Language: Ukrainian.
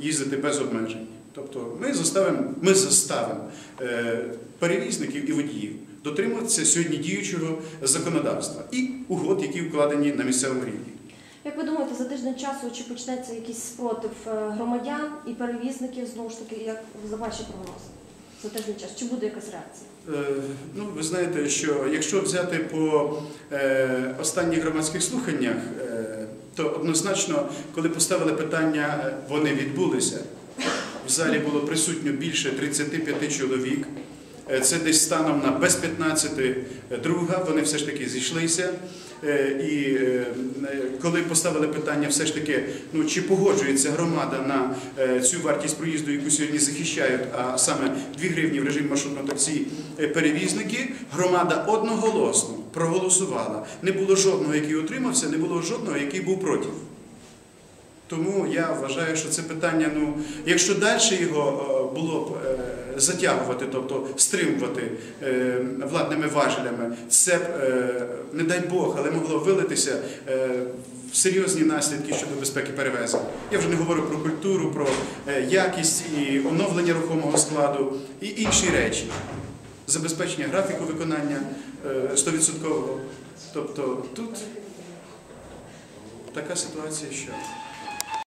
їздити без обмежень. Тобто ми заставимо, ми заставимо е, перевізників і водіїв дотримуватися сьогодні діючого законодавства і угод, які вкладені на місцевому рівні. Як ви думаєте, за тиждень часу чи почнеться якийсь спротив е, громадян і перевізників знову ж таки, як за ваші прогнози? За тиждень часу? Чи буде якась реакція? Е, Ну, ви знаєте, що якщо взяти по е, останніх громадських слуханнях, е, то однозначно, коли поставили питання, е, вони відбулися. В залі було присутньо більше 35 чоловік. Е, Це десь станом на без 15 друга, вони все ж таки зійшлися. Е, І е, коли поставили питання, все ж таки, ну чи погоджується громада на е, цю вартість проїзду, яку сьогодні захищають, а саме 2 гривні в режимі маршрутного таксі е, перевізники, громада одноголосно проголосувала. Не було жодного, який утримався, не було жодного, який був проти. Тому я вважаю, що це питання, ну, якщо далі його е, було б е, затягувати, тобто стримувати е, владними важелями, це б, не дай Бог, але могло вилитися в серйозні наслідки щодо безпеки перевезень. Я вже не говорю про культуру, про якість і оновлення рухомого складу і інші речі. Забезпечення графіку виконання е, 100%. Тобто тут така ситуація, що.